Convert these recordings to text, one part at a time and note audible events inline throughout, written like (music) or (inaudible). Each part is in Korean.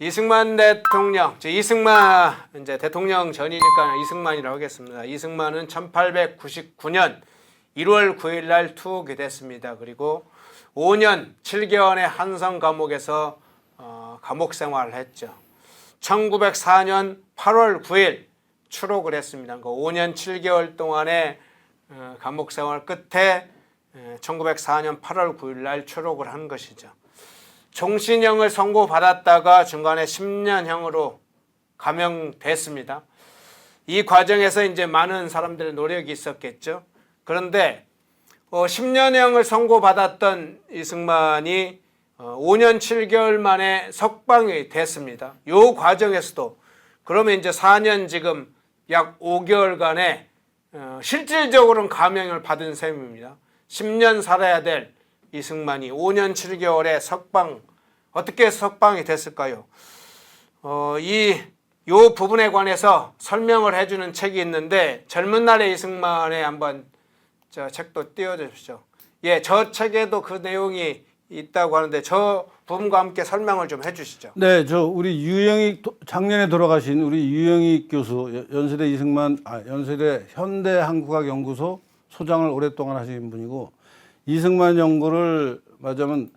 이승만 대통령, 저 이승만 이제 대통령 전이니까 이승만이라고 하겠습니다. 이승만은 1899년 1월 9일 날 투옥이 됐습니다. 그리고 5년 7개월의 한성 감옥에서 어, 감옥 생활을 했죠. 1904년 8월 9일 추록을 했습니다. 그 5년 7개월 동안의 어, 감옥 생활 끝에 에, 1904년 8월 9일 날 추록을 한 것이죠. 종신형을 선고받았다가 중간에 10년형으로 감형됐습니다. 이 과정에서 이제 많은 사람들의 노력이 있었겠죠. 그런데 어, 10년형을 선고받았던 이승만이 어, 5년 7개월 만에 석방이 됐습니다. 요 과정에서도 그러면 이제 4년 지금 약 5개월간의 어, 실질적으로는 감형을 받은 셈입니다. 10년 살아야 될 이승만이 5년 7개월에 석방 어떻게 석방이 됐을까요? 어, 이 요 부분에 관해서 설명을 해주는 책이 있는데 젊은 날의 이승만에 한번 저 책도 띄워주십시오. 예, 저 책에도 그 내용이 있다고 하는데 저 부분과 함께 설명을 좀 해주시죠. 네, 저 우리 유영익 도- 작년에 돌아가신 우리 유영익 교수 여- 연세대 이승만 아 연세대 현대한국학연구소 소장을 오랫동안 하신 분이고 이승만 연구를 말하자면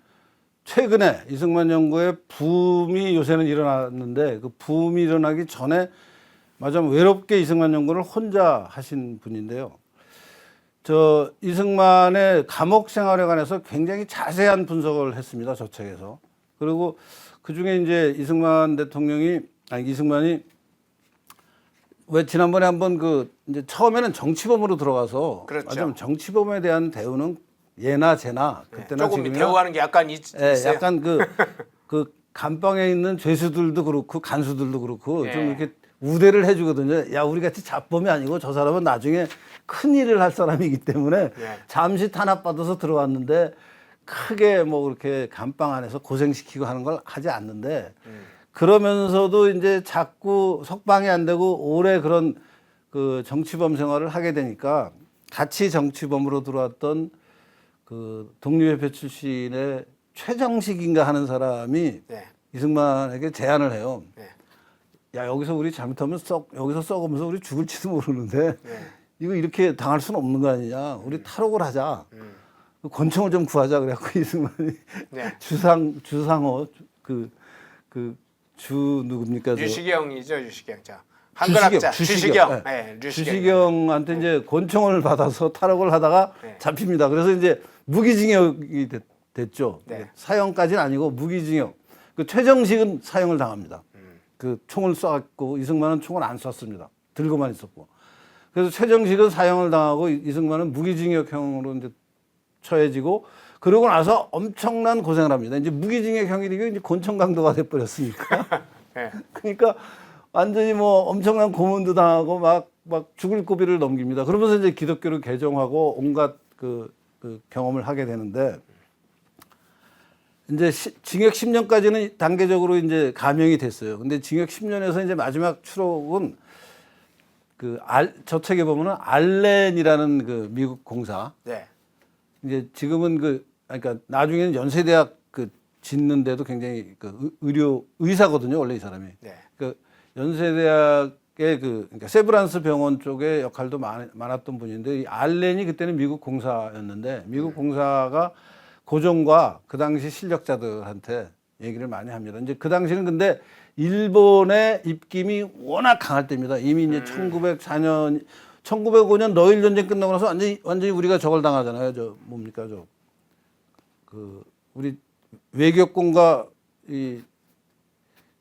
최근에 이승만 연구의 붐이 요새는 일어났는데 그 붐이 일어나기 전에 말하자면 외롭게 이승만 연구를 혼자 하신 분인데요. 저 이승만의 감옥 생활에 관해서 굉장히 자세한 분석을 했습니다. 저 책에서. 그리고 그 중에 이제 이승만 대통령이 아니 이승만이 왜 지난번에 한번 그 이제 처음에는 정치범으로 들어가서 그렇죠. 정치범에 대한 대우는 예나 제나 그때나 조금 지금이나 대우하는 게 약간 있, 예, 있어요. 약간 그, 그 감방에 있는 죄수들도 그렇고 간수들도 그렇고 예. 좀 이렇게 우대를 해주거든요. 야, 우리 같이 잡범이 아니고 저 사람은 나중에 큰 일을 할 사람이기 때문에 예. 잠시 탄압받아서 들어왔는데 크게 뭐 그렇게 감방 안에서 고생시키고 하는 걸 하지 않는데 음. 그러면서도 이제 자꾸 석방이 안 되고 오래 그런 그 정치범 생활을 하게 되니까 같이 정치범으로 들어왔던 그 독립협회 출신의 최정식인가 하는 사람이 네. 이승만에게 제안을 해요. 네. 야 여기서 우리 잘못하면 썩 여기서 썩으면서 우리 죽을지도 모르는데 네. 이거 이렇게 당할 수는 없는 거 아니냐. 우리 탈옥을 하자. 음. 권총을 좀 구하자 그래갖고 (laughs) 이승만이 네. 주상 주상호 그그 주 누굽니까? 저 유시경이죠, 유시경. 자, 한글학자 주시경. 네, 네. 유시경. 주시경한테 이제 권총을 받아서 탈옥을 하다가 네. 잡힙니다. 그래서 이제 무기징역이 됐, 됐죠. 네. 사형까지는 아니고 무기징역. 그 최정식은 사형을 당합니다. 음. 그 총을 쐈고 이승만은 총을 안 쐈습니다. 들고만 있었고. 그래서 최정식은 사형을 당하고 이- 이승만은 무기징역형으로 이제 처해지고 그러고 나서 엄청난 고생을 합니다. 이제 무기징역형이 되고 이제 권총 강도가 돼 버렸으니까. (laughs) 네. 그러니까 완전히 뭐 엄청난 고문도 당하고 막, 막 죽을 고비를 넘깁니다. 그러면서 이제 기독교를 개종하고 온갖 그, 그 경험을 하게 되는데 이제 시, 징역 10년까지는 단계적으로 이제 감형이 됐어요. 근데 징역 10년에서 이제 마지막 추록은 그 알, 저 책에 보면은 알렌이라는 그 미국 공사 네. 이제 지금은 그 그러니까 나중에는 연세대학 그 짓는데도 굉장히 그 의- 의료 의사거든요 원래 이 사람이 네. 그 연세대학의 그 그러니까 세브란스 병원 쪽에 역할도 많, 많았던 분인데 이 알렌이 그때는 미국 공사였는데 미국 공사가 고종과 그 당시 실력자들한테 얘기를 많이 합니다. 이제 그 당시는 근데 일본의 입김이 워낙 강할 때입니다. 이미 이제 1904년, 1905년 러일 전쟁 끝나고 나서 완전히 완전히 우리가 저걸 당하잖아요. 저 뭡니까 저 그 우리 외교권과 이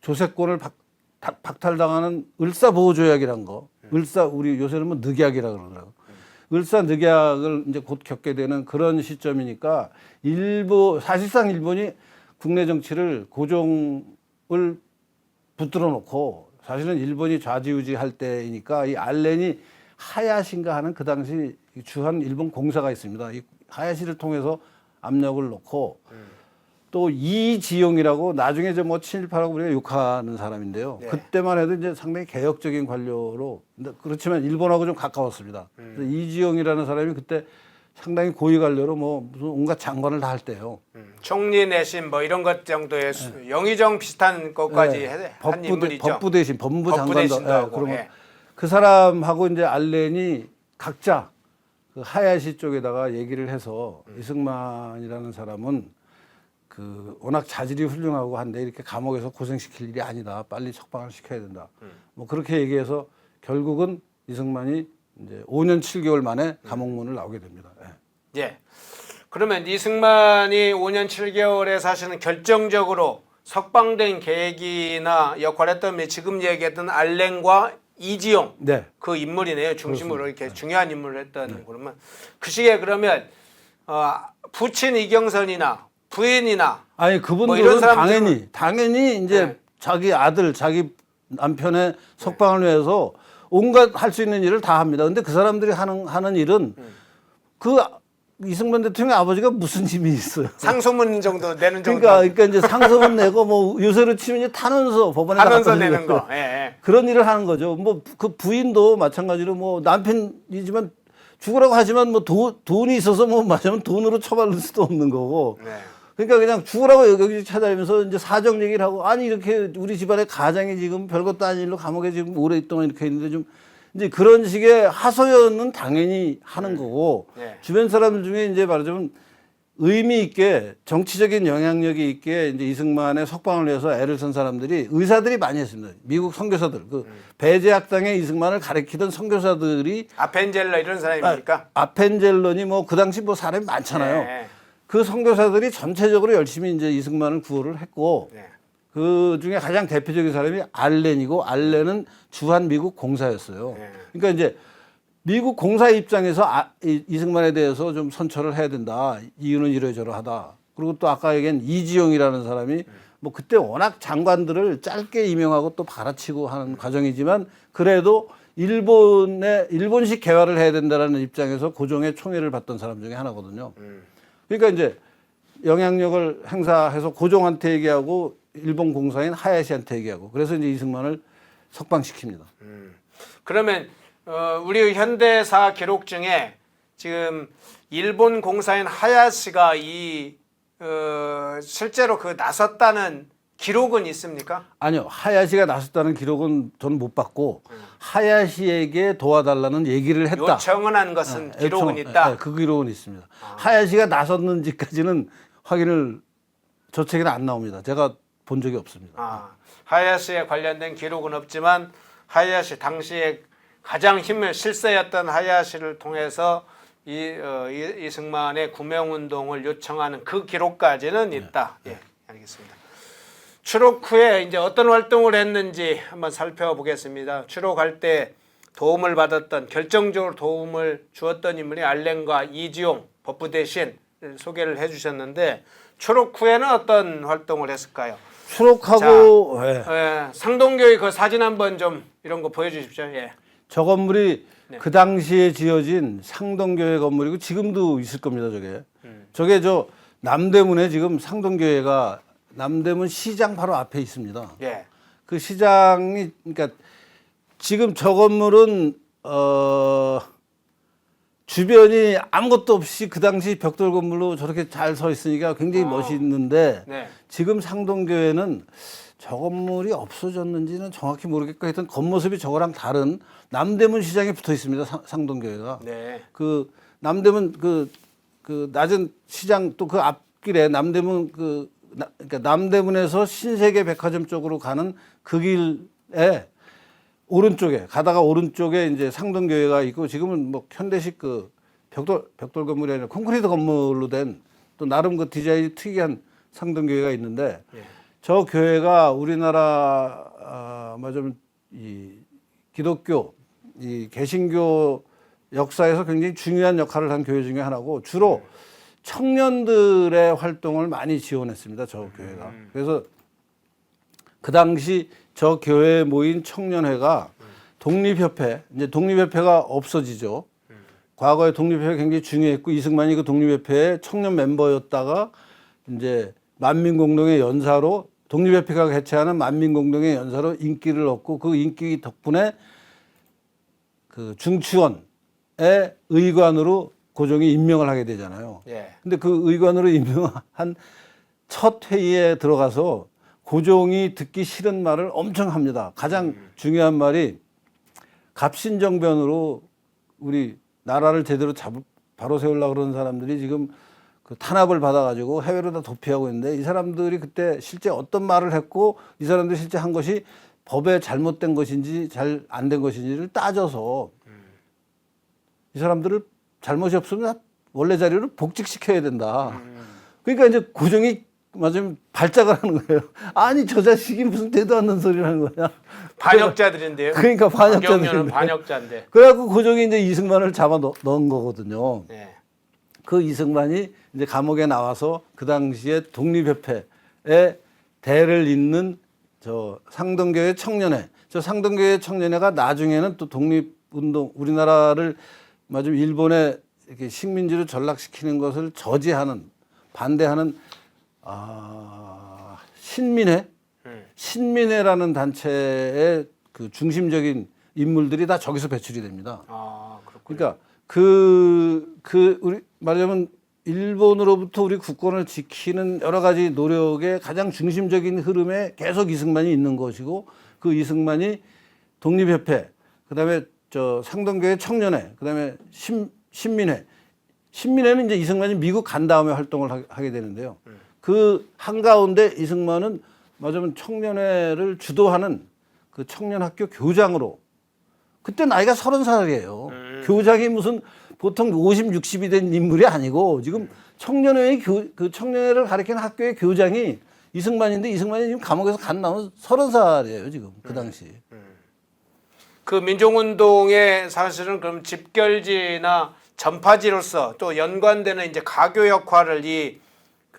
조세권을 박, 다- 박탈당하는 을사보호조약이란 거, 을사 우리 요새는 뭐 늑약이라 그러더라고. 을사 늑약을 이제 곧 겪게 되는 그런 시점이니까 일본 사실상 일본이 국내 정치를 고종을 붙들어 놓고 사실은 일본이 좌지우지할 때이니까 이 알렌이 하야시인가 하는 그 당시 주한 일본 공사가 있습니다. 이 하야시를 통해서 압력을 놓고 또 이지용이라고 나중에 저 뭐 친일파라고 우리가 욕하는 사람인데요. 네. 그때만 해도 이제 상당히 개혁적인 관료로 그렇지만 일본하고 좀 가까웠습니다. 그래서 이지용이라는 사람이 그때 상당히 고위 관료로 뭐 무슨 온갖 장관을 다 할 때요. 음, 총리 내신 뭐 이런 것 정도의 수- 영의정 비슷한 것까지 네. 해- 한 법부, 대, 인물이죠. 법부 대신 법무부 법부 장관도 대신도 하고, 그러면 예. 그 사람하고 이제 알렌이 각자 그 하야시 쪽에다가 얘기를 해서 음. 이승만이라는 사람은 그 워낙 자질이 훌륭하고 한데 이렇게 감옥에서 고생시킬 일이 아니다. 빨리 석방을 시켜야 된다. 음. 뭐 그렇게 얘기해서 결국은 이승만이 이제 5년 7개월 만에 음. 감옥 문을 나오게 됩니다. 예. 예. 그러면 이승만이 5년 7개월에 사실은 결정적으로 석방된 계획이나 역할했던 뭐 지금 얘기했던 알렌과 이지용 네. 그 인물이네요. 중심으로 이렇게 중요한 인물을 했던 그러면 그 시기에 그러면 어, 부친 이경선이나 부인이나 아니 뭐 그분들은 이런 사람들은- 당연히 당연히 이제 네. 자기 아들 자기 남편의 석방을 위해서 온갖 할 수 있는 일을 다 합니다. 근데 그 사람들이 하는 하는 일은 음. 그 이승만 대통령 아버지가 무슨 (laughs) 힘이 있어요. 상소문 정도 내는 정도 그러니까 그러니까 이제 상소문 내고 뭐 요새로 치면 이제 탄원서 법원에 하면서 갖다 내는 거. 예, 예. 그런 일을 하는 거죠. 뭐 그 부인도 마찬가지로 뭐 남편이지만 죽으라고 하지만 뭐 도, 돈이 있어서 뭐 맞으면 돈으로 처벌할 수도 없는 거고. 네. 그러니까 그냥 죽으라고 여기저기 찾아다니면서 이제 사정 얘기를 하고 아니 이렇게 우리 집안의 가장이 지금 별것도 아닌 일로 감옥에 지금 오랫동안 이렇게 있는데 좀 이제 그런 식의 하소연은 당연히 하는 거고 네. 주변 사람들 중에 이제 말하자면 의미 있게 정치적인 영향력이 있게 이제 이승만의 석방을 위해서 애를 쓴 사람들이 의사들이 많이 했습니다. 미국 선교사들 그 배제 학당에 이승만을 가리키던 선교사들이 아펜젤러 이런 사람입니까? 아펜젤론이 뭐그 당시 뭐 사람이 많잖아요. 네. 그 선교사들이 전체적으로 열심히 이제 이승만을 구호를 했고 네. 그 중에 가장 대표적인 사람이 알렌이고 알렌은 주한 미국 공사였어요. 네. 그러니까 이제 미국 공사 입장에서 아, 이, 이승만에 대해서 좀 선처를 해야 된다. 이유는 이러저러하다. 그리고 또 아까 얘기한 이지용이라는 사람이 뭐 그때 워낙 장관들을 짧게 임명하고 또 갈아치고 하는 과정이지만 그래도 일본의 일본식 개화를 해야 된다라는 입장에서 고종의 총애를 받던 사람 중에 하나거든요. 음. 그러니까 이제 영향력을 행사해서 고종한테 얘기하고 일본 공사인 하야시한테 얘기하고 그래서 이제 이승만을 석방시킵니다. 그러면 어, 우리 현대사 기록 중에 지금 일본 공사인 하야시가 이 어, 실제로 그 나섰다는 기록은 있습니까? 아니요, 하야시가 나섰다는 기록은 저는 못 받고 하야시에게 도와달라는 얘기를 했다. 요청은 한 것은 예, 기록은 요청, 있다. 예, 그 기록은 있습니다. 하야시가 나섰는지까지는 확인을 저 책에는 안 나옵니다. 제가 본 적이 없습니다. 아, 하야시에 관련된 기록은 없지만 하야시 당시에 가장 힘을 실세였던 하야시를 통해서 이, 어, 이, 이승만의 구명 운동을 요청하는 그 기록까지는 있다. 예, 알겠습니다. 추록 후에 이제 어떤 활동을 했는지 한번 살펴보겠습니다. 추록할 때 도움을 받았던 결정적으로 도움을 주었던 인물이 알렌과 이지용 법부 대신 소개를 해주셨는데 추록 후에는 어떤 활동을 했을까요? 추록하고 예. 예, 상동교의 그 사진 한번 좀 이런 거 보여주십시오. 예. 저 건물이 네. 그 당시에 지어진 상동교회 건물이고 지금도 있을 겁니다. 저게 저게 저 남대문에 지금 상동교회가 남대문 시장 바로 앞에 있습니다. 예. 그 시장이 그러니까 지금 저 건물은 어 주변이 아무것도 없이 그 당시 벽돌 건물로 저렇게 잘 서 있으니까 굉장히 멋있는데 네. 지금 상동교회는 저 건물이 없어졌는지는 정확히 모르겠고 하여튼 겉모습이 저거랑 다른 남대문 시장에 붙어 있습니다. 상- 상동교회가. 네. 그 남대문 그, 그 낮은 시장 또 그 앞길에 남대문 그 나, 그러니까 남대문에서 신세계 백화점 쪽으로 가는 그 길에 오른쪽에 가다가 오른쪽에 이제 상동교회가 있고 지금은 뭐 현대식 그 벽돌 벽돌 건물이 아니라 콘크리트 건물로 된 또 나름 그 디자인이 특이한 상동교회가 있는데 예. 저 교회가 우리나라 아, 뭐좀 이 기독교 이 개신교 역사에서 굉장히 중요한 역할을 한 교회 중에 하나고 주로 청년들의 활동을 많이 지원했습니다. 저 교회가. 그래서 그 당시 저 교회에 모인 청년회가 독립협회, 이제 독립협회가 없어지죠. 과거에 독립협회 굉장히 중요했고 이승만이 그 독립협회의 청년 멤버였다가 이제 만민공동의 연사로 독립협회가 개최하는 만민공동의 연사로 인기를 얻고 그 인기 덕분에 그 중추원의 의관으로 고종이 임명을 하게 되잖아요. 예. 근데 그 의관으로 임명한 첫 회의에 들어가서 고종이 듣기 싫은 말을 엄청 합니다. 가장 중요한 말이 갑신정변으로 우리 나라를 제대로 잡 바로 세우려고 그러는 사람들이 지금 그 탄압을 받아가지고 해외로 다 도피하고 있는데 이 사람들이 그때 실제 어떤 말을 했고 이 사람들이 실제 한 것이 법에 잘못된 것인지 잘 안 된 것인지를 따져서 이 사람들을 잘못이 없으면 원래 자리로 복직시켜야 된다. 그러니까 이제 고종이 맞으면 발작을 하는 거예요. 아니 저 자식이 무슨 대도 않는 소리를 하는 거야. 반역자들인데요. 그러니까 반역자들인데. 박경련은 반역자인데. 그래갖고 고종이 이제 이승만을 잡아 넣- 넣은 거거든요. 네. 그 이승만이 이제 감옥에 나와서 그 당시에 독립협회에 대를 잇는 저 상동교회 청년회, 저 상동교회 청년회가 나중에는 또 독립운동, 우리나라를 마좀 일본의 이렇게 식민지로 전락시키는 것을 저지하는 반대하는 아 신민회, 음. 신민회라는 단체의 그 중심적인 인물들이 다 저기서 배출이 됩니다. 아 그렇군요. 그러니까 그, 그, 우리, 말하자면 일본으로부터 우리 국권을 지키는 여러 가지 노력의 가장 중심적인 흐름에 계속 이승만이 있는 것이고 그 이승만이 독립협회, 그 다음에 저 상동교회 청년회, 그 다음에 신, 신민회. 신민회는 이제 이승만이 미국 간 다음에 활동을 하- 하게 되는데요. 그 한가운데 이승만은 말하자면 청년회를 주도하는 그 청년학교 교장으로 그때 나이가 서른 살이에요. 교장이 무슨 보통 50, 60이 된 인물이 아니고 지금 청년회의 교, 그 청년회를 가리키는 학교의 교장이 이승만인데 이승만이 지금 감옥에서 간 나온 서른 살이에요 지금 그 당시. 그 민족운동의 사실은 그럼 집결지나 전파지로서 또 연관되는 이제 가교 역할을 이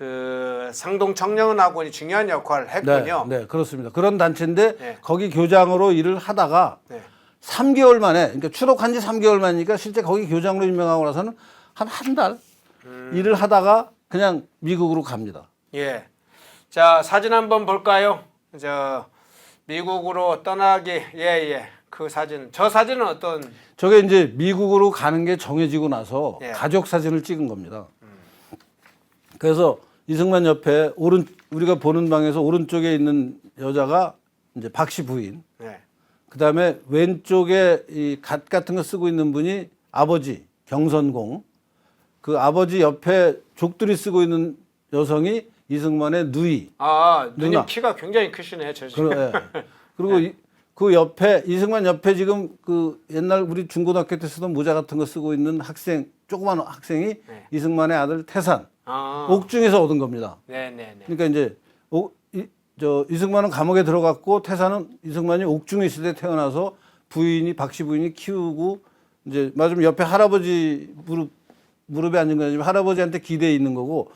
그 상동 청년학원이 중요한 역할을 했군요. 네, 네, 그렇습니다. 그런 단체인데 네. 거기 교장으로 일을 하다가 네. 3개월 만에 그러니까 추록한 지 3개월 만이니까 실제 거기 교장으로 임명하고 나서는 한 한달 일을 하다가 그냥 미국으로 갑니다. 예. 자 사진 한번 볼까요? 저 미국으로 떠나기 예 예 그 사진 저 사진은 어떤 저게 이제 미국으로 가는 게 정해지고 나서 예. 가족 사진을 찍은 겁니다. 그래서 이승만 옆에 오른 우리가 보는 방에서 오른쪽에 있는 여자가 이제 박씨 부인. 네. 그다음에 왼쪽에 이 갓 같은 거 쓰고 있는 분이 아버지 경선공. 그 아버지 옆에 족들이 쓰고 있는 여성이 이승만의 누이. 아 누님 누나. 키가 굉장히 크시네 저 지금. 그, 예. 그리고 (laughs) 이, 그 옆에 이승만 옆에 지금 그 옛날 우리 중고등학교 때 쓰던 모자 같은 거 쓰고 있는 학생 조그만 학생이 네. 이승만의 아들 태산 아 옥중에서 얻은 겁니다. 네네네. 그러니까 이제 옥, 이, 저 이승만은 감옥에 들어갔고 태산은 이승만이 옥중에 있을 때 태어나서 부인이 박씨 부인이 키우고 이제 맞으면 옆에 할아버지 무릎 무릎에 앉은 거 아니면 할아버지한테 기대에 있는 거고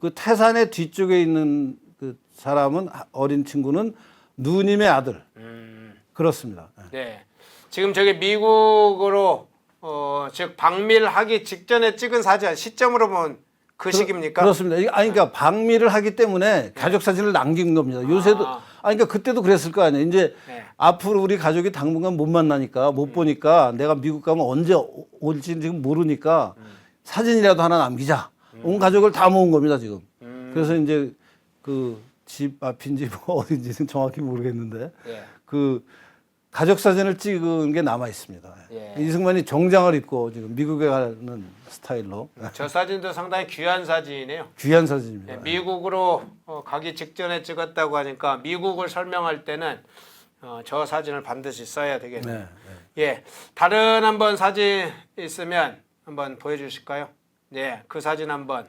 그 태산의 뒤쪽에 있는 그 사람은 하- 어린 친구는 누님의 아들 음, 그렇습니다. 네. 지금 저기 미국으로 어, 즉 방밀하기 직전에 찍은 사진 시점으로 보면 그 시기입니까? 그렇습니다. 아니 그러니까 방미를 하기 때문에 가족 사진을 남긴 겁니다. 요새도 아. 아 그러니까 그때도 그랬을 거 아니에요. 이제 네. 앞으로 우리 가족이 당분간 못 만나니까 못 보니까 내가 미국 가면 언제 오- 올지 지금 모르니까 사진이라도 하나 남기자. 온 가족을 다 모은 겁니다 지금. 음. 그래서 이제 그 집 앞인지 뭐 어딘지는 정확히 모르겠는데 예. 그 가족 사진을 찍은 게 남아 있습니다. 예. 이승만이 정장을 입고 지금 미국에 가는 스타일로 저 사진도 상당히 귀한 사진이네요. 귀한 사진입니다. 네, 미국으로 어, 가기 직전에 찍었다고 하니까 미국을 설명할 때는 어, 저 사진을 반드시 써야 되겠네요. 네. 예, 다른 한번 사진 있으면 한번 보여주실까요? 네, 그 사진 한번.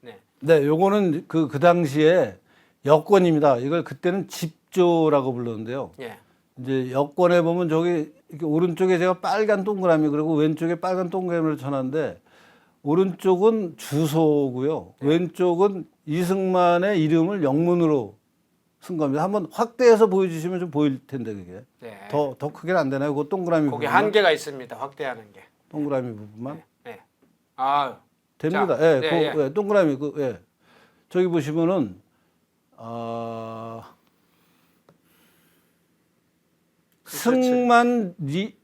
네, 네, 요거는 그, 그 당시에 여권입니다. 이걸 그때는 집조라고 불렀는데요. 예, 이제 여권에 보면 저기 이렇게 오른쪽에 제가 빨간 동그라미 그리고 왼쪽에 빨간 동그라미를 쳐놨는데 오른쪽은 주소고요. 왼쪽은 이승만의 이름을 영문으로 쓴 겁니다. 한번 확대해서 보여주시면 좀 보일 텐데 그게 네. 더 더 크게는 안 되나요? 그 동그라미 거기 부분만 한계가 있습니다. 확대하는 게. 동그라미 부분만 네. 아, 됩니다. 자, 예, 네, 그, 예, 동그라미 그 예. 저기 보시면은 아 승만 리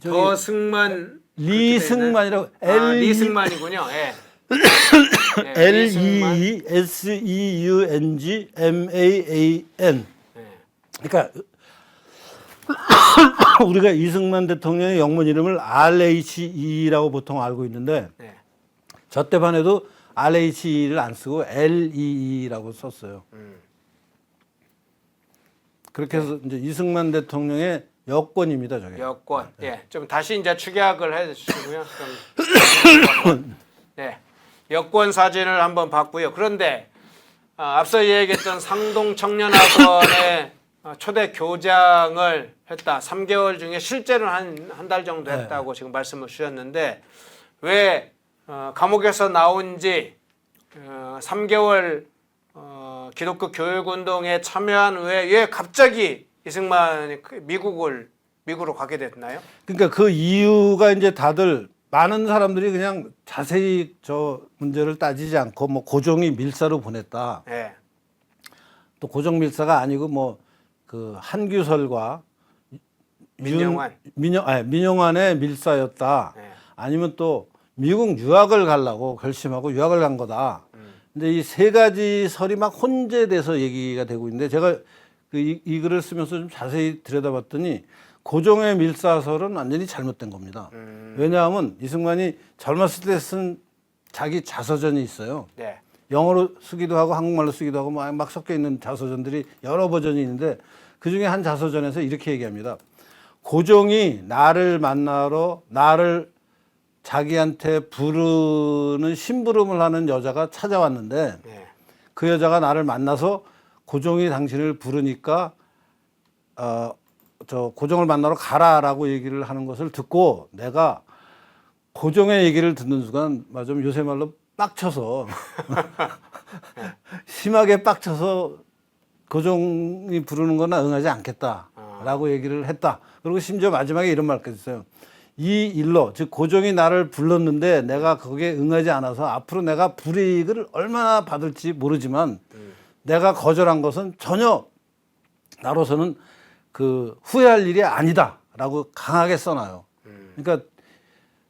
저기 거승만 리승만이라고 아, L E 리승만이군요. 예. (coughs) 예, L 리승만. E S E U N G M A A N. 예. 그러니까 (coughs) 우리가 이승만 대통령의 영문 이름을 RHE라고 보통 알고 있는데 예. 저 때만 해도 RHE를 안 쓰고 LEE라고 썼어요. 음. 그렇게 해서 이제 이승만 대통령의 여권입니다, 저게. 여권. 예. 좀 다시 이제 축약을 해 주시고요. 좀 (coughs) 네. 여권 사진을 한번 봤고요. 그런데 아, 앞서 얘기했던 상동 청년학원에 (coughs) 어, 초대 교장을 했다. 3개월 중에 실제로는 한한 달 정도 했다고 지금 말씀을 주셨는데 왜 어, 감옥에서 나온 지 어, 3개월 어, 기독교 교육 운동에 참여한 후에 왜 갑자기 이승만이 그 미국을 미국으로 가게 됐나요? 그러니까 그 이유가 이제 다들 많은 사람들이 그냥 자세히 저 문제를 따지지 않고 뭐 고종이 밀사로 보냈다. 예. 또 고종 밀사가 아니고 뭐 그 한규설과 민영환. 윤- 민영 아니 민영환의 밀사였다. 예. 아니면 또 미국 유학을 가려고 결심하고 유학을 간 거다. 음. 근데 이 세 가지 설이 막 혼재돼서 얘기가 되고 있는데 제가 그 이, 이 글을 쓰면서 좀 자세히 들여다봤더니 고종의 밀사설은 완전히 잘못된 겁니다. 음. 왜냐하면 이승만이 젊었을 때 쓴 자기 자서전이 있어요. 네. 영어로 쓰기도 하고 한국말로 쓰기도 하고 막, 막 섞여 있는 자서전들이 여러 버전이 있는데 그 중에 한 자서전에서 이렇게 얘기합니다. 고종이 나를 만나러 나를 자기한테 부르는 심부름을 하는 여자가 찾아왔는데 네. 그 여자가 나를 만나서 고종이 당신을 부르니까 어, 저 고종을 만나러 가라라고 얘기를 하는 것을 듣고 내가 고종의 얘기를 듣는 순간 맞아 요새 말로 빡쳐서 (laughs) 심하게 빡쳐서 고종이 부르는 거나 응하지 않겠다라고 얘기를 했다. 그리고 심지어 마지막에 이런 말까지 있어요. 이 일로 즉 고종이 나를 불렀는데 내가 거기에 응하지 않아서 앞으로 내가 불이익을 얼마나 받을지 모르지만 내가 거절한 것은 전혀 나로서는 그 후회할 일이 아니다라고 강하게 써놔요. 그러니까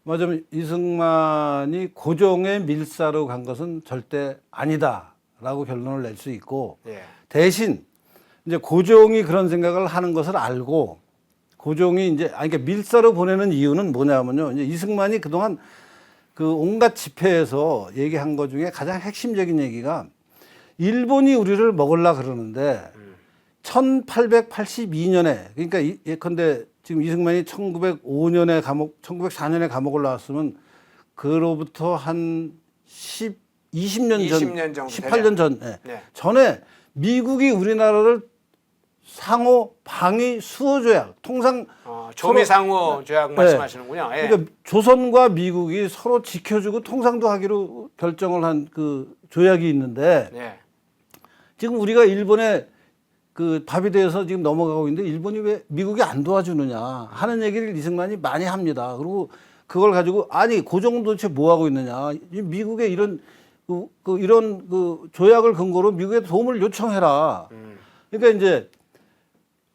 뭐좀 이승만이 고종의 밀사로 간 것은 절대 아니다라고 결론을 낼 수 있고 예. 대신 이제 고종이 그런 생각을 하는 것을 알고 고종이 이제 아니 그러니까 밀사로 보내는 이유는 뭐냐면요. 이제 이승만이 그동안 그 온갖 집회에서 얘기한 것 중에 가장 핵심적인 얘기가 일본이 우리를 먹으려 그러는데 1882년에 그러니까 이- 예컨대 지금 이승만이 1905년에 감옥 1904년에 감옥을 나왔으면 그로부터 한 10, 20년 전 20년 정도 18년 전 예. 네. 전에 미국이 우리나라를 상호 방위 수호 조약 통상 어, 조미상호 조약 말씀하시는군요. 예. 그러니까 조선과 미국이 서로 지켜주고 통상도 하기로 결정을 한 그 조약이 있는데 네. 지금 우리가 일본에 그 밥이 되어서 지금 넘어가고 있는데 일본이 왜 미국이 안 도와주느냐 하는 얘기를 이승만이 많이 합니다. 그리고 그걸 가지고 아니 고종 도대체 뭐 하고 있느냐 이 미국의 이런 그, 그 이런 그 조약을 근거로 미국에 도움을 요청해라. 음. 그러니까 이제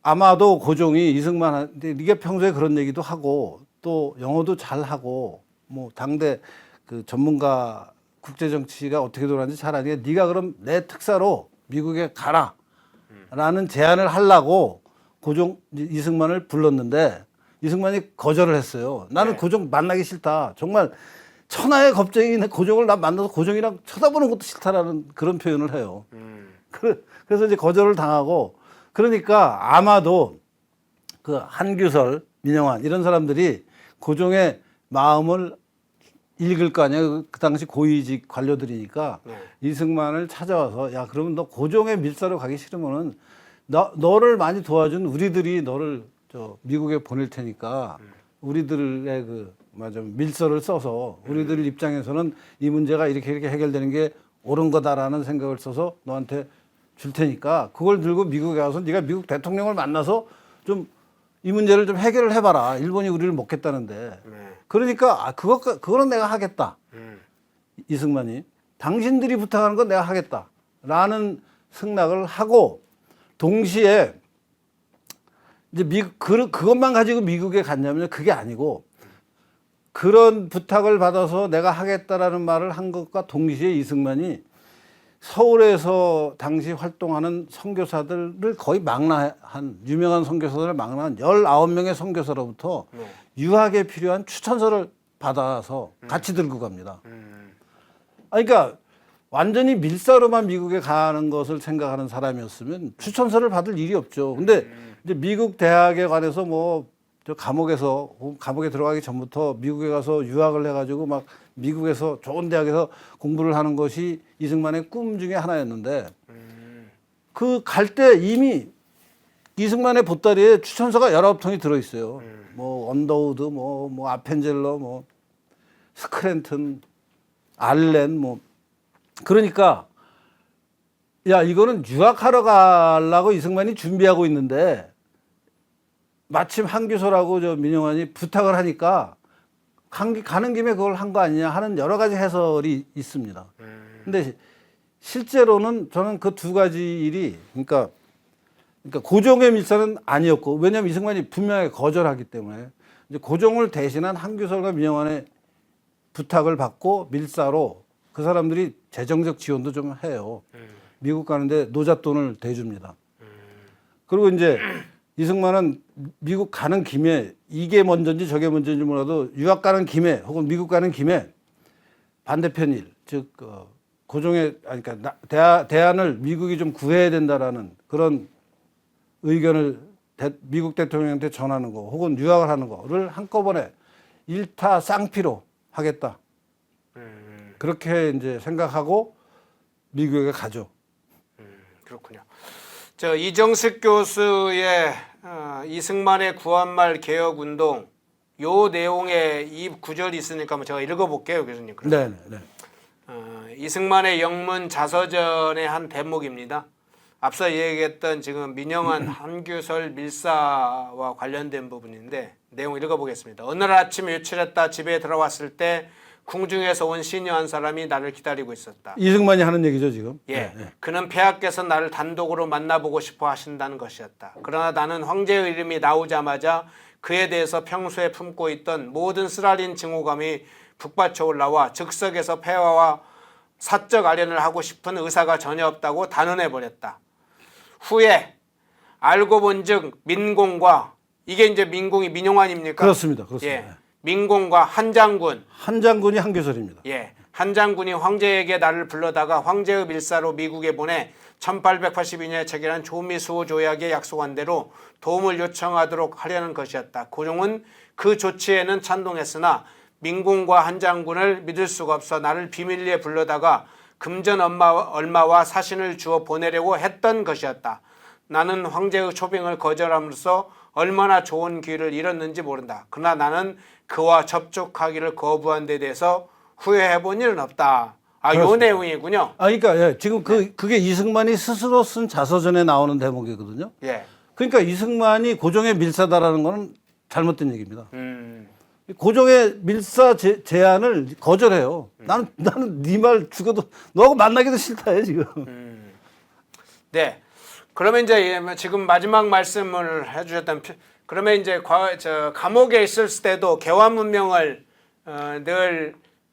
아마도 고종이 이승만한테 네가 평소에 그런 얘기도 하고 또 영어도 잘 하고 뭐 당대 그 전문가 국제 정치가 어떻게 돌아가는지 잘 아니까 네가 그럼 내 특사로 미국에 가라라는 제안을 하려고 고종 이승만을 불렀는데 이승만이 거절을 했어요. 나는 네. 고종 만나기 싫다. 정말 천하의 겁쟁이는 고종을 나 만나서 고종이랑 쳐다보는 것도 싫다라는 그런 표현을 해요. 음. 그- 그래서 이제 거절을 당하고 그러니까 아마도 그 한규설, 민영환 이런 사람들이 고종의 마음을 읽을 거 아니에요. 그 당시 고위직 관료들이니까 네. 이승만을 찾아와서 야 그러면 너 고종의 밀사로 가기 싫으면은 너, 너를 많이 도와준 우리들이 너를 저 미국에 보낼 테니까 우리들의 그 맞아 밀서를 써서 우리들 입장에서는 이 문제가 이렇게 이렇게 해결되는 게 옳은 거다라는 생각을 써서 너한테 줄 테니까 그걸 들고 미국에 가서 네가 미국 대통령을 만나서 좀 이 문제를 좀 해결을 해봐라. 일본이 우리를 먹겠다는데. 네. 그러니까 아 그거 그거는 내가 하겠다. 음. 이승만이 당신들이 부탁하는 건 내가 하겠다라는 승낙을 하고 동시에 이제 미 그, 그것만 가지고 미국에 갔냐면 그게 아니고 그런 부탁을 받아서 내가 하겠다라는 말을 한 것과 동시에 이승만이 서울에서 당시 활동하는 선교사들을 거의 망라한 유명한 선교사들을 망라한 19명의 선교사로부터 네. 유학에 필요한 추천서를 받아서 같이 들고 갑니다. 음. 아니, 그러니까 완전히 밀사로만 미국에 가는 것을 생각하는 사람이었으면 추천서를 받을 일이 없죠. 근데 이제 미국 대학에 관해서 뭐 저 감옥에서 감옥에 들어가기 전부터 미국에 가서 유학을 해가지고 막 미국에서 좋은 대학에서 공부를 하는 것이 이승만의 꿈 중에 하나였는데 그갈 때 이미 이승만의 보따리에 추천서가 열아홉 통이 들어 있어요. 뭐 언더우드, 뭐 뭐 아펜젤러, 뭐 스크랜튼, 알렌, 뭐 그러니까 야 이거는 유학하러 가려고 이승만이 준비하고 있는데 마침 한규소라고 저 민영환이 부탁을 하니까 간- 가는 김에 그걸 한 거 아니냐 하는 여러 가지 해설이 있습니다. 근데 실제로는 저는 그 두 가지 일이 그러니까 그러니까 고종의 밀사는 아니었고 왜냐하면 이승만이 분명하게 거절하기 때문에 이제 고종을 대신한 한규설과 민영환의 부탁을 받고 밀사로 그 사람들이 재정적 지원도 좀 해요. 미국 가는데 노잣돈을 대줍니다. 그리고 이제 (clears throat) 이승만은 미국 가는 김에 이게 먼저인지 저게 먼저인지 몰라도 유학 가는 김에 혹은 미국 가는 김에 반대편 일, 즉 어, 고종의 아니 그러니까 나- 대안, 대안을 미국이 좀 구해야 된다라는 그런 의견을 대- 미국 대통령한테 전하는 거 혹은 유학을 하는 거를 한꺼번에 일타 쌍피로 하겠다. 음, 그렇게 이제 생각하고 미국에 가죠. 그렇군요. 저 이정식 교수의 어, 이승만의 구한말 개혁 운동 요 내용에 이 구절이 있으니까 한번 제가 읽어볼게요, 교수님. 네, 네, 네. 어, 이승만의 영문 자서전의 한 대목입니다. 앞서 얘기했던 지금 민영환 한규설 밀사와 관련된 부분인데 내용 읽어보겠습니다. 어느 날 아침 외출했다 집에 들어왔을 때 궁중에서 온 시녀 한 사람이 나를 기다리고 있었다. 이승만이 하는 얘기죠 지금. 예, 네, 네. 그는 폐하께서 나를 단독으로 만나보고 싶어 하신다는 것이었다. 그러나 나는 황제의 이름이 나오자마자 그에 대해서 평소에 품고 있던 모든 쓰라린 증오감이 북받쳐 올라와 즉석에서 폐하와 사적 아련을 하고 싶은 의사가 전혀 없다고 단언해 버렸다. 후에 알고 본즉 민공과 이게 이제 민공이 민용환입니까? 그렇습니다. 그렇습니다. 예, 민공과 한장군 한 장군이 한교설입니다. 예, 한 장군이 황제에게 나를 불러다가 황제의 밀사로 미국에 보내 1882년에 체결한 조미 수호 조약에 약속한 대로 도움을 요청하도록 하려는 것이었다. 고종은 그 조치에는 찬동했으나 민공과 한 장군을 믿을 수가 없어 나를 비밀리에 불러다가 금전 얼마, 얼마와 사신을 주어 보내려고 했던 것이었다. 나는 황제의 초빙을 거절함으로써 얼마나 좋은 기회를 잃었는지 모른다. 그러나 나는 그와 접촉하기를 거부한 데 대해서 후회해 본 일은 없다. 아, 요 그렇습니다. 내용이군요. 아, 그러니까 예, 지금 그 그게 이승만이 스스로 쓴 자서전에 나오는 대목이거든요. 예. 그러니까 이승만이 고종의 밀사다라는 거는 잘못된 얘기입니다. 음. 고종의 밀사 제, 제안을 거절해요. 나는 나는 네 말 죽어도 너하고 만나기도 싫다요 지금. 네. 그러면 이제 예, 뭐 지금 마지막 말씀을 해주셨던 피- 그러면 이제 과, 저 감옥에 있을 때도 개화 문명을 어,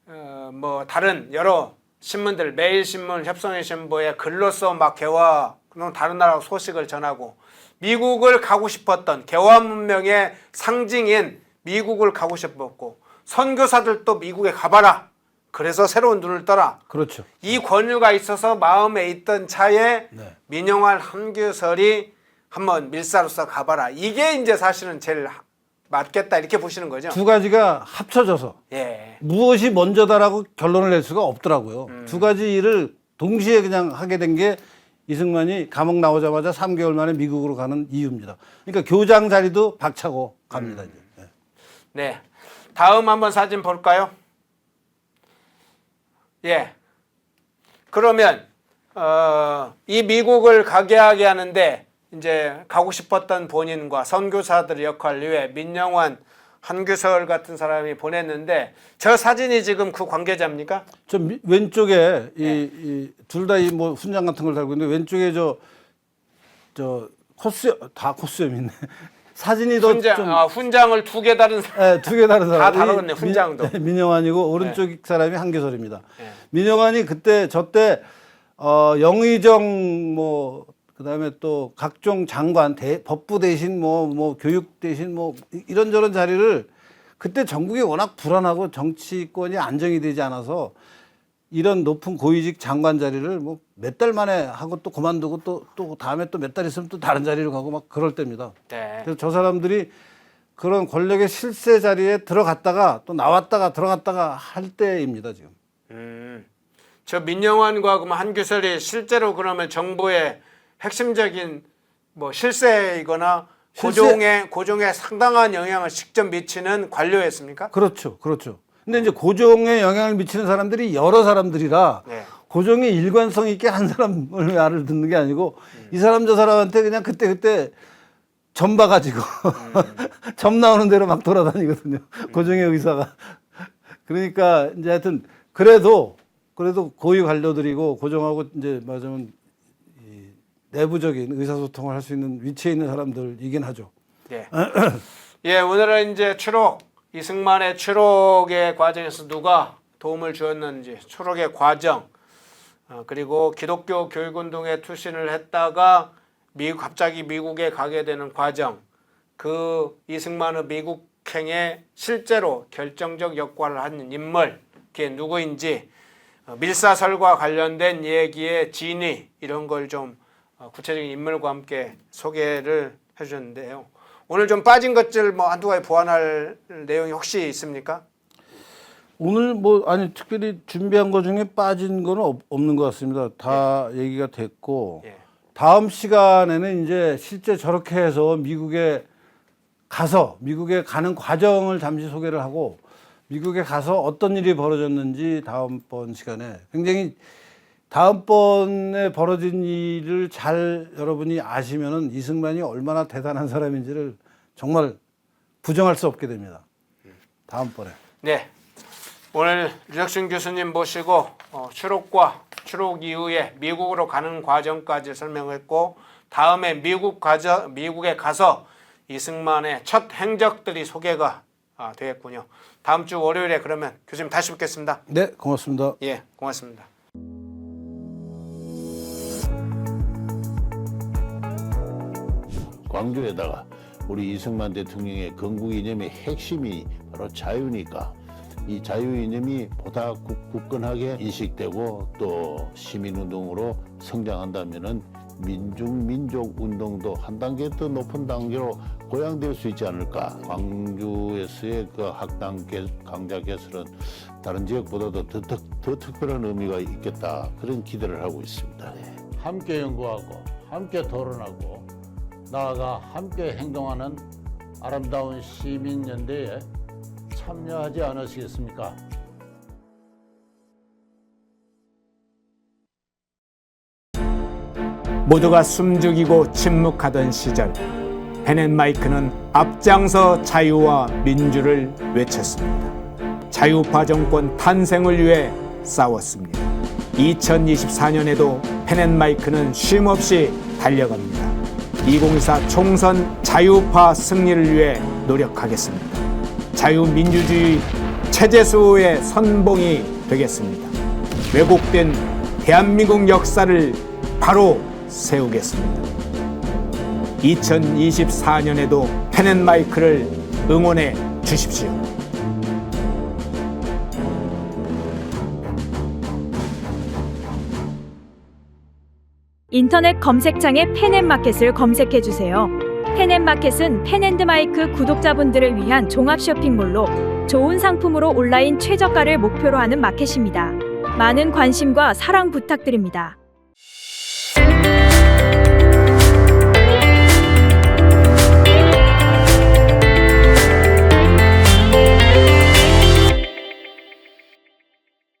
늘뭐 다른 여러 신문들 매일 신문 협성의 신보에 글로써 막 개화 그런 다른 나라 소식을 전하고 미국을 가고 싶었던 개화 문명의 상징인 미국을 가고 싶었고 선교사들도 미국에 가봐라. 그래서 새로운 눈을 떠라. 그렇죠. 이 권유가 있어서 마음에 있던 차에 네. 민영환 한규설이 한번 밀사로서 가봐라. 이게 이제 사실은 제일 하- 맞겠다 이렇게 보시는 거죠. 두 가지가 합쳐져서 예. 무엇이 먼저다라고 결론을 낼 수가 없더라고요. 두 가지 일을 동시에 그냥 하게 된 게 이승만이 감옥 나오자마자 3개월 만에 미국으로 가는 이유입니다. 그러니까 교장 자리도 박차고 갑니다. 이제. 예. 네. 다음 한번 사진 볼까요? 예. 그러면 어, 이 미국을 가게 하게 하는데 이제 가고 싶었던 본인과 선교사들의 역할 외에 민영환, 한규설 같은 사람이 보냈는데 저 사진이 지금 그 관계자입니까? 저 미- 왼쪽에 이 둘 다 이 뭐 훈장 같은 걸 달고 있는데 왼쪽에 저 저 코스 다 코스염 있네. (laughs) 사진이 더 훈장, 좀 아, 훈장을 두 개 다른 사람. 예, 두개 다른 사람. 다르겠네, 훈장도. 민, 민영환이고 오른쪽 사람이 한계설입니다. 네. 민영환이 그때 저때 어, 영의정 뭐 그다음에 또 각종 장관 대, 법부 대신 뭐 뭐 교육 대신 뭐 이- 이런저런 자리를 그때 전국이 워낙 불안하고 정치권이 안정이 되지 않아서 이런 높은 고위직 장관 자리를 뭐 몇 달 만에 하고 또 그만두고 또 또 다음에 또 몇 달 있으면 또 다른 자리로 가고 막 그럴 때입니다. 네. 그래서 저 사람들이 그런 권력의 실세 자리에 들어갔다가 또 나왔다가 들어갔다가 할 때입니다 지금. 음. 저 민영환과 그럼 한규설이 실제로 그러면 정부의 핵심적인 뭐 실세이거나 실세? 고종에 고종에 상당한 영향을 직접 미치는 관료였습니까? 그렇죠, 그렇죠. 근데 이제 고종에 영향을 미치는 사람들이 여러 사람들이라 네. 고종이 일관성 있게 한 사람을 (laughs) 말을 듣는 게 아니고 이 사람 저 사람한테 그냥 그때 그때 점 봐가지고 (laughs) 점 나오는 대로 막 돌아다니거든요. 고종의 의사가. 그러니까 이제 하여튼 그래도 그래도 고위 관료들이고 고종하고 이제 이 내부적인 의사소통을 할 수 있는 위치에 있는 사람들이긴 하죠. 예. (clears throat) 예, 오늘은 이제 추록 이승만의 추록의 과정에서 누가 도움을 주었는지 추록의 과정 어, 그리고 기독교 교육운동에 투신을 했다가 미국 갑자기 미국에 가게 되는 과정 그 이승만의 미국행에 실제로 결정적 역할을 한 인물 그게 누구인지 어, 밀사설과 관련된 얘기의 진위 이런 걸좀 어, 구체적인 인물과 함께 소개를 해주셨는데요. 오늘 좀 빠진 것들 뭐 한두 가지 보완할 내용이 혹시 있습니까? 오늘 뭐 아니 특별히 준비한 것 중에 빠진 거는 없, 없는 것 같습니다. 다 얘기가 됐고 예. 다음 시간에는 이제 실제 저렇게 해서 미국에 가서 미국에 가는 과정을 잠시 소개를 하고 미국에 가서 어떤 일이 벌어졌는지 다음번 시간에 굉장히 다음번에 벌어진 일을 잘 여러분이 아시면은 이승만이 얼마나 대단한 사람인지를 정말 부정할 수 없게 됩니다. 다음번에. 네. 오늘 류혁신 교수님 모시고 어, 추록과 추록 이후에 미국으로 가는 과정까지 설명했고 다음에 미국 가서 미국에 가서 이승만의 첫 행적들이 소개가 아, 되겠군요. 다음 주 월요일에 그러면 교수님 다시 뵙겠습니다. 네, 고맙습니다. 예, 고맙습니다. 광주에다가 우리 이승만 대통령의 건국 이념의 핵심이 바로 자유니까 이 자유 이념이 보다 굳- 굳건하게 인식되고 또 시민운동으로 성장한다면은 민중 민족 운동도 한 단계 더 높은 단계로 고양될 수 있지 않을까. 광주에서의 그 학당 개, 강자 개설은 다른 지역보다도 더, 더, 더 특별한 의미가 있겠다 그런 기대를 하고 있습니다. 함께 연구하고 함께 토론하고 나아가 함께 행동하는 아름다운 시민 연대에 참여하지 않으시겠습니까? 모두가 숨죽이고 침묵하던 시절 펜앤마이크는 앞장서 자유와 민주를 외쳤습니다. 자유파 정권 탄생을 위해 싸웠습니다. 2024년에도 펜앤마이크는 쉼없이 달려갑니다. 2024 총선 자유파 승리를 위해 노력하겠습니다. 자유민주주의 체제수호의 선봉이 되겠습니다. 왜곡된 대한민국 역사를 바로 세우겠습니다. 2024년에도 펜앤마이크를 응원해 주십시오. 인터넷 검색창에 펜앤마켓을 검색해 주세요. 펜앤마켓은 펜앤드마이크 구독자분들을 위한 종합 쇼핑몰로 좋은 상품으로 온라인 최저가를 목표로 하는 마켓입니다. 많은 관심과 사랑 부탁드립니다.